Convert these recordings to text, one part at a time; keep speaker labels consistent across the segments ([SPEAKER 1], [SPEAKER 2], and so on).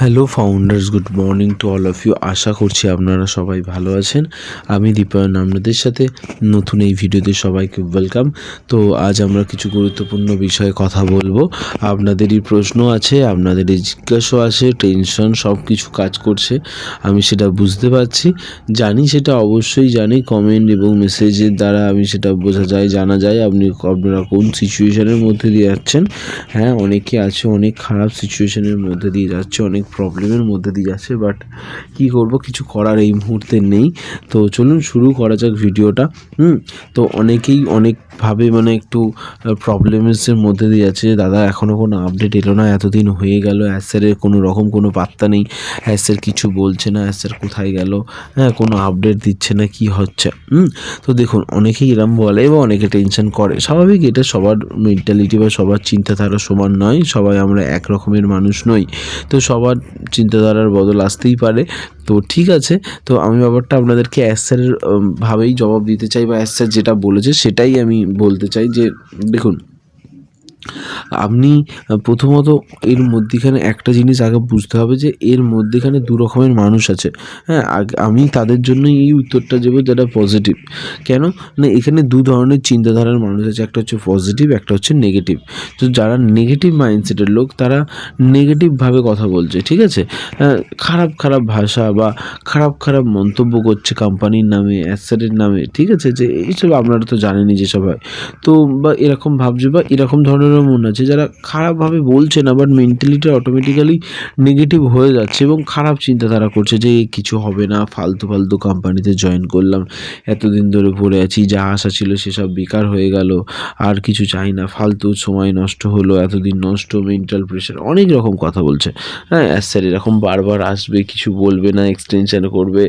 [SPEAKER 1] Hello founders good morning to all of you আশা করছি আপনারা সবাই ভালো আছেন। আমি দীপায়ন, আপনাদের সাথে নতুন এই ভিডিওতে সবাইকে ওয়েলকাম তো আজ আমরা কিছু গুরুত্বপূর্ণ বিষয়ে কথা বলব। আপনাদেরই প্রশ্ন আছে, আপনাদেরই জিজ্ঞাসা আছে টেনশন সব কিছু কাজ করছে। আমি সেটা বুঝতে পারছি। জানি সেটা অবশ্যই জানি। কমেন্ট এবং মেসেজের দ্বারা আমি সেটা বোঝা যায়, জানা যায়। আপনি, আপনারা কোন সিচুয়েশনের মধ্যে দিয়ে যাচ্ছেন? হ্যাঁ অনেকে আছে, অনেক খারাপ সিচুয়েশনের মধ্যে দিয়ে যাচ্ছে, অনেক প্রবলেমের মধ্যে দিয়ে যাচ্ছে বাট কি করব? কিছু করার এই মুহূর্তে নেই। তো চলুন শুরু করা যাক ভিডিওটা, হুম? তো অনেকেই অনেকভাবে মানে একটু প্রবলেমসের মধ্যে দিয়ে যাচ্ছে। দাদা এখনও কোনো আপডেট এলো না? এতদিন হয়ে গেল অ্যাসের কোনো রকম কোনো পাত্তা নেই। অ্যাসের কিছু বলছে না অ্যাসের কোথায় গেল? হ্যাঁ কোনো আপডেট দিচ্ছে না, কি হচ্ছে? হুম? তো দেখুন, অনেকেই এরম বলে বা অনেকে টেনশন করে। স্বাভাবিক, এটা সবার মেন্টালিটি বা সবার চিন্তাধারা সমান নয়। সবাই আমরা এক রকমের মানুষ নই। তো সবার চিন্তাধারার বদল আসতেই পারে। তো ঠিক আছে, তো আমি ব্যাপারটা আপনাদেরকে অ্যাসারের ভাবেই জবাব দিতে চাই বা অ্যাসার যেটা বলেছে সেটাই আমি বলতে চাই যে, দেখুন আপনি প্রথমত এর মধ্যিখানে একটা জিনিস আগে বুঝতে হবে যে এর মধ্যিখানে দু রকমের মানুষ আছে। হ্যাঁ আমি তাদের জন্যই এই উত্তরটা দেবো যেটা পজিটিভ কেন? না এখানে দু ধরনের চিন্তাধারার মানুষ আছে একটা হচ্ছে পজিটিভ একটা হচ্ছে নেগেটিভ তো যারা নেগেটিভ মাইন্ডসেটের লোক তারা নেগেটিভভাবে কথা বলছে ঠিক আছে? হ্যাঁ, খারাপ খারাপ ভাষা বা খারাপ খারাপ মন্তব্য করছে কোম্পানির নামে অ্যাসেটের নামে ঠিক আছে? যে এইসব আপনারা তো জানেনই যে সবাই তো বা এরকম ভাবছে বা এরকম ধরনেরও মন আছে, যারা খারাপভাবে বলছে না বাট মেন্টালিটি অটোমেটিক্যালি নেগেটিভ হয়ে যাচ্ছে এবং খারাপ চিন্তাধারা করছে যে কিছু হবে না, ফালতু ফালতু কোম্পানিতে জয়েন করলাম, এতদিন ধরে পড়ে আছি, যা আশা ছিল সেসব বেকার হয়ে গেল, আর কিছু চাই না, ফালতু সময় নষ্ট হলো, এতদিন নষ্ট মেন্টাল প্রেশার অনেক রকম কথা বলছে। হ্যাঁ স্যার এরকম বারবার আসবে, কিছু বলবে না এক্সটেনশন করবে,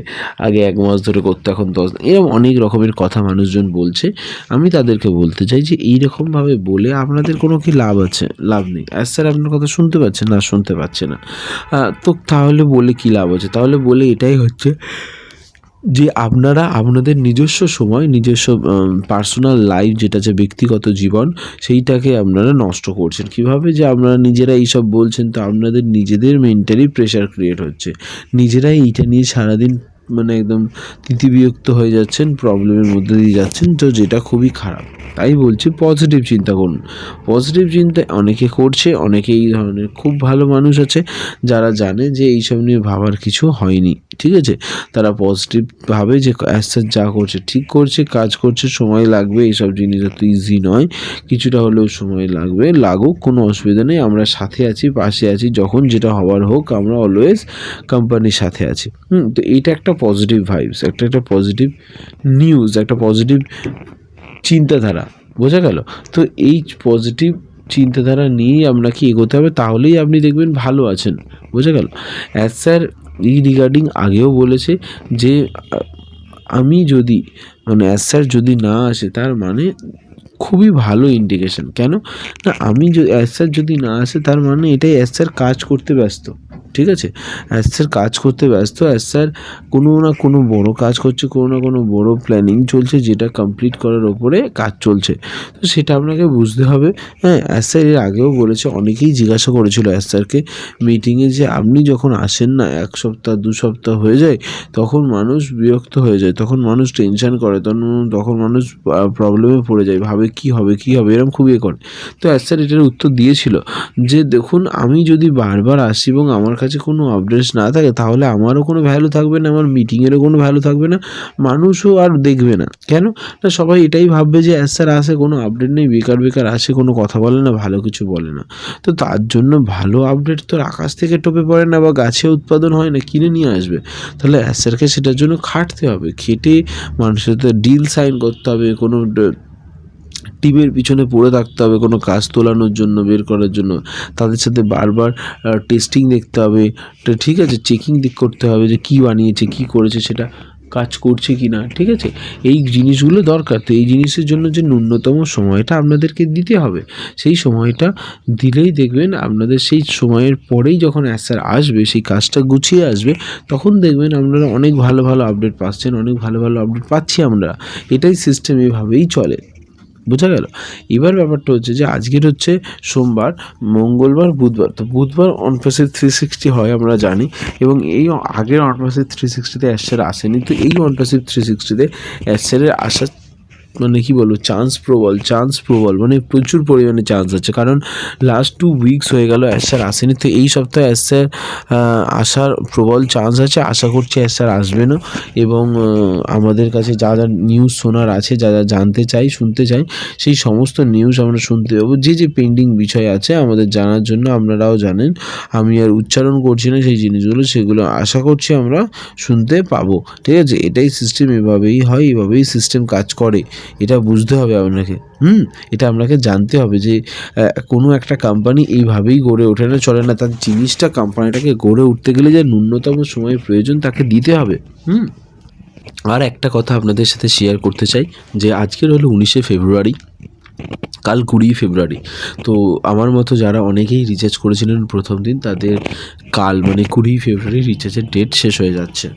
[SPEAKER 1] আগে এক মাস ধরে করতে, এখন দশ, এরকম অনেক রকমের কথা মানুষজন বলছে। আমি তাদেরকে বলতে চাই যে, এইরকমভাবে বলে আপনাদের কোনো কি লাভ আছে? লাভ নেই। অ্যাজ স্যার, আপনার কথা শুনতে পাচ্ছে না, শুনতে পাচ্ছে না। তো তাহলে বলে কি লাভ আছে? তাহলে বলে এটাই হচ্ছে যে আপনারা আপনাদের নিজস্ব সময়, নিজস্ব পার্সোনাল লাইফ যেটা যে ব্যক্তিগত জীবন, সেইটাকে আপনারা নষ্ট করছেন। কীভাবে যে আপনারা নিজেরা এইসব বলছেন, তো আপনাদের নিজেদের মেন্টালি প্রেশার ক্রিয়েট হচ্ছে। নিজেরাই এইটা নিয়ে সারাদিন মানে একদম তিতিবিরক্ত হয়ে যাচ্ছেন প্রবলেমের মধ্যে দিয়ে যাচ্ছেন, তো যেটা খুবই খারাপ। তাই বলছি পজিটিভ চিন্তা করুন। পজিটিভ চিন্তা অনেকে করছে অনেকে এই ধরনের খুব ভালো মানুষ আছে, যারা জানে যে এইসব নিয়ে ভাবার কিছু হয়নি, ঠিক আছে? তারা পজিটিভ ভাবে যে অ্যাসার যা করছে, ঠিক করছে, কাজ করছে, সময় লাগবে, এইসব জিনিস এত ইজি নয়। কিছুটা হলেও সময় লাগবে, লাগুক, কোনো অসুবিধা নেই, আমরা সাথে আছি, পাশে আছি, যখন যেটা হওয়ার হোক, আমরা অলওয়েজ কোম্পানির সাথে আছি। হুম, তো এইটা একটা পজিটিভ ভাইবস একটা একটা পজিটিভ নিউজ একটা পজিটিভ চিন্তাধারা, বোঝা গেল? তো এই পজিটিভ চিন্তাধারা নিয়েই আপনাকে এগোতে হবে? তাহলেই আপনি দেখবেন ভালো আছেন, বোঝা গেল? অ্যাজ স্যার এই রিগার্ডিং আগেও বলেছে যে, আমি যদি মানে অ্যাজ স্যার যদি না আসে, তার মানে খুবই ভালো ইন্ডিকেশন কেন? না, আমি অ্যাজ স্যার যদি না আসে, তার মানে এটাই অ্যাজ স্যার কাজ করতে ব্যস্ত। ঠিক আছে? অ্যাজ স্যার কাজ করতে ব্যস্ত। অ্যাজ স্যার কোনো না কোনো বড় কাজ করছে, কোনো না কোনো বড় প্ল্যানিং চলছে, যেটা কমপ্লিট করার ওপরে কাজ চলছে। তো সেটা আপনাকে বুঝতে হবে। হ্যাঁ অ্যাজ স্যার এর আগেও বলেছে, অনেকেই জিজ্ঞাসা করেছিল অ্যাজ স্যারকে মিটিংয়ে যে আপনি যখন আসেন না, এক সপ্তাহ, দু সপ্তাহ হয়ে যায়, তখন মানুষ বিরক্ত হয়ে যায়, তখন মানুষ টেনশন করে, তখন তখন মানুষ প্রবলেমে পড়ে যায়, ভাবে কি হবে কি হবে এরকম খুবই এ করে। তো অ্যাজ স্যার এটার উত্তর দিয়েছিল যে, দেখুন, আমি যদি বারবার আসি এবং আমার কাছে কোনো আপডেটস না থাকে, তাহলে আমারও কোনো ভ্যালু থাকবে না, আমার মিটিংয়েরও কোনো ভ্যালু থাকবে না, মানুষও আর দেখবে না। কেন? না, সবাই এটাই ভাববে যে অ্যাজ স্যার আসে কোনো আপডেট নেই, বেকার বেকার, আসে কোনো কথা বলে না, ভালো কিছু বলে না। তো তার জন্য ভালো আপডেট তো আকাশ থেকে টোপে পড়ে না বা গাছে উৎপাদন হয় না, কিনে নিয়ে আসবে। তাহলে অ্যাজ স্যারকে সেটার জন্য খাটতে হবে, খেটে মানুষের সাথে ডিল সাইন করতে হবে, কোনো টিমের পিছনে পড়ে থাকতে হবে, কোনো কাজ তোলানোর জন্য, বের করার জন্য। তাদের সাথে বারবার টেস্টিং দেখতে হবে। ঠিক আছে চেকিং দিক করতে হবে যে কী বানিয়েছে, কী করেছে, সেটা কাজ করছে কি না, ঠিক আছে? এই জিনিসগুলো দরকার। তো এই জিনিসের জন্য যে ন্যূনতম সময়টা আপনাদেরকে দিতে হবে, সেই সময়টা দিলেই দেখবেন আপনাদের সেই সময়ের পরেই যখন অ্যাসার আসবে, সেই কাজটা গুছিয়ে আসবে, তখন দেখবেন আপনারা অনেক ভালো ভালো আপডেট পাচ্ছেন, অনেক ভালো ভালো আপডেট পাচ্ছি আমরা। এটাই সিস্টেম এভাবেই চলে। বোঝা গেল? এবার ব্যাপারটা হচ্ছে যে আজকের হচ্ছে সোমবার, মঙ্গলবার, বুধবার। তো বুধবার অনপ্যাসিভ থ্রি সিক্সটি হয় আমরা জানি এবং এই আগের অনপ্যাসিভ থ্রি সিক্সটিতে অ্যাসার আসেনি। তো এই অনপ্যাসিভ থ্রি সিক্সটিতে অ্যাসারের আসার মানে কি বলব চান্স প্রবল চান্স প্রবল মানে প্রচুর পরিমাণে চান্স আছে। কারণ লাস্ট টু উইকস হয়ে গেল অ্যাসার আসেনি। তো এই সপ্তাহে অ্যাসার আসার প্রবল চান্স আছে। আশা করছি অ্যাসার আসবে না। এবং আমাদের কাছে যা যা নিউজ শোনার আছে, যা যা জানতে চাই, শুনতে চাই, সেই সমস্ত নিউজ আমরা শুনতে পাবো। যে যে পেন্ডিং বিষয় আছে আমাদের জানার জন্য আপনারাও জানেন। আমি আর উচ্চারণ করছি না, সেই জিনিসগুলো, সেগুলো আশা করছি আমরা শুনতে পাবো। ঠিক আছে? এটাই সিস্টেম এভাবেই হয়, এভাবেই সিস্টেম কাজ করে। এটা বুঝতে হবে আপনাকে। হুম? এটা আপনাকে জানতে হবে যে কোনো একটা কোম্পানি এইভাবেই গড়ে ওঠে না, চলে না। তার জিনিসটা কোম্পানিটাকে গড়ে উঠতে গেলে যে ন্যূনতম সময়ের প্রয়োজন তাকে দিতে হবে। হুম? আর একটা কথা আপনাদের সাথে শেয়ার করতে চাই, যে আজকের হলো উনিশে ফেব্রুয়ারি, কাল কুড়ি ফেব্রুয়ারি। তো আমার মতো যারা অনেকেই রিচার্জ করেছিলেন প্রথম দিন, তাদের কাল মানে কুড়ি ফেব্রুয়ারি রিচার্জের ডেট শেষ হয়ে যাচ্ছে।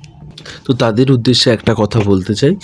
[SPEAKER 1] তো তাদের উদ্দেশ্যে একটা কথা বলতে চাই,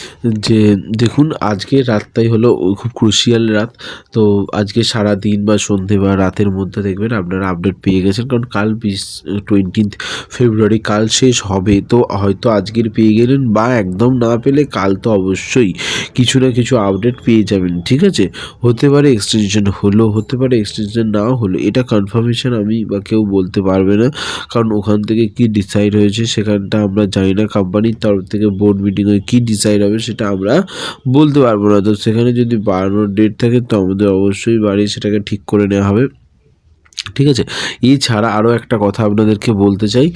[SPEAKER 1] যে দেখুন, আজকে রাতটাই হলো খুব ক্রুশিয়াল রাত। তো আজকে সারা দিন বা সন্ধে বা রাতের মধ্যে দেখবেন আপনারা আপডেট পেয়ে গেছেন, কারণ কাল বিশ টোয়েন্টিথ ফেব্রুয়ারি কাল শেষ হবে। তো হয়তো আজকের পেয়ে গেলেন বা একদম না পেলে কাল তো অবশ্যই কিছু না কিছু আপডেট পেয়ে যাবেন, ঠিক আছে? হতে পারে এক্সটেনশন হলো, হতে পারে এক্সটেনশন নাও হলো, এটা কনফার্মেশন আমি বা কেউ বলতে পারবে না। কারণ ওখান থেকে কি ডিসাইড হয়েছে সেখানটা আমরা জানি না কোম্পানির তরফ থেকে বোর্ড মিটিংয়ে কী ডিসাইড হবে সেটা আমরা বলতে পারব না। তো সেখানে যদি বাড়ানোর ডেট থাকে, তো আমাদের অবশ্যই বাড়ি সেটাকে ঠিক করে নেওয়া হবে। ঠিক আছে? এছাড়া আরও একটা কথা আপনাদেরকে বলতে চাই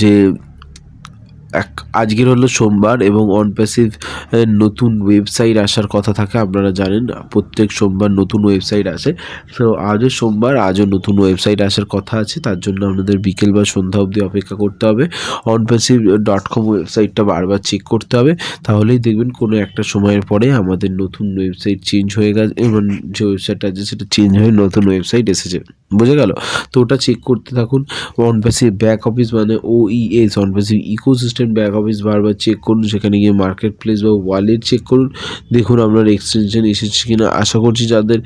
[SPEAKER 1] যে এক আজকের হলো সোমবার এবং অনপ্যাসিভ নতুন ওয়েবসাইট আসার কথা থাকে, আপনারা জানেন, প্রত্যেক সোমবার নতুন ওয়েবসাইট আসে। তো আজও সোমবার, আজও নতুন ওয়েবসাইট আসার কথা আছে, তার জন্য আপনাদের বিকেল বা সন্ধ্যা অবধি অপেক্ষা করতে হবে। অনপ্যাসিভ ডট কম ওয়েবসাইটটা বারবার চেক করতে হবে, তাহলেই দেখবেন কোনো একটা সময়ের পরে আমাদের নতুন ওয়েবসাইট চেঞ্জ হয়ে গেছে, এবং যে ওয়েবসাইটটা আছে, সেটা চেঞ্জ হয়ে নতুন ওয়েবসাইট এসেছে। বোঝা গেল? তো ওটা চেক করতে থাকুন। অনপ্যাসিভ ব্যাক অফিস মানে ও ইএস অনপ্যাসিভ ইকোসিস্টেম ব্যাক অফিস বারবার চেক করুন, সেখানে গিয়ে মার্কেট প্লেস বা ওয়ালেট চেক করুন। দেখুন আপনার এক্সটেনশন এসেছে কিনা। আশা করছি যাদের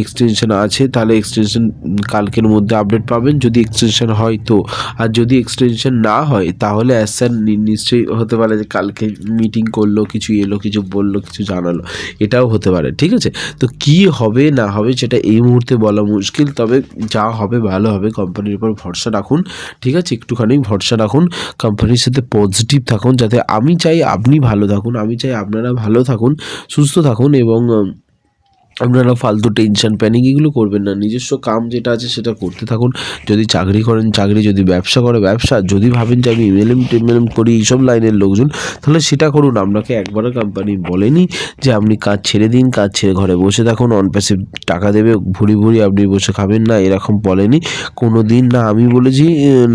[SPEAKER 1] এক্সটেনশন আছে, তাহলে এক্সটেনশন কালকের মধ্যে আপডেট পাবেন। যদি এক্সটেনশন হয় তো। আর যদি এক্সটেনশন না হয়, তাহলে অ্যাজ স্যার নিশ্চয়ই হতে পারে যে কালকে মিটিং করল, কিছু এলো, কিছু বলল, কিছু জানালো। এটাও হতে পারে, ঠিক আছে? তো কি হবে, না হবে, সেটা এই মুহূর্তে বলা মুশকিল। তবে যা হবে, ভালো হবে। কোম্পানির উপর ভরসা রাখুন, ঠিক আছে? একটুখানি ভরসা রাখুন। কোম্পানির সাথে পজিটিভ থাকুন, যাতে আমি চাই আপনি ভালো থাকুন, আমি চাই আপনারা ভালো থাকুন, সুস্থ থাকুন এবং আপনারা ফালতু টেনশন প্যানিক এগুলো করবেন না। নিজস্ব কাম যেটা আছে সেটা করতে থাকুন। যদি চাকরি করেন, চাকরি, যদি ব্যবসা করে, ব্যবসা, যদি ভাবেন যে আমি এমএলএম টেমএলএম করি, এইসব লাইনের লোকজন, তাহলে সেটা করুন। আপনাকে একবারও কোম্পানি বলেনি যে আপনি কাজ ছেড়ে দিন, কাজ ছেড়ে ঘরে বসে থাকুন অনপ্যাসিভ টাকা দেবে, ভুড়ি ভুড়ি আপনি বসে খাবেন না, এরকম বলেনি। কোনো দিন না আমি বলেছি,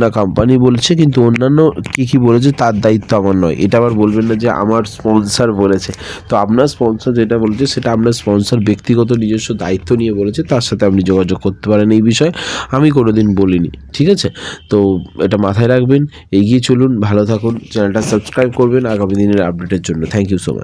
[SPEAKER 1] না কোম্পানি বলেছে, কিন্তু অন্যান্য কী কী বলেছে, তার দায়িত্ব আমার নয়। এটা আবার বলবেন না যে আমার স্পন্সর বলেছে। তো আপনার স্পন্সর যেটা বলেছে, সেটা আপনার স্পন্সর ব্যক্তিগত নিজস্ব দায়িত্ব নিয়ে বলেছে, তার সাথে আপনি যোগাযোগ করতে পারেন এই বিষয়ে। আমি কোনো দিন বলিনি, ঠিক আছে? তো এটা মাথায় রাখবেন, এগিয়ে চলুন, ভালো থাকুন, চ্যানেলটা সাবস্ক্রাইব করবেন, আগামী দিনের আপডেটের জন্য। Thank you so much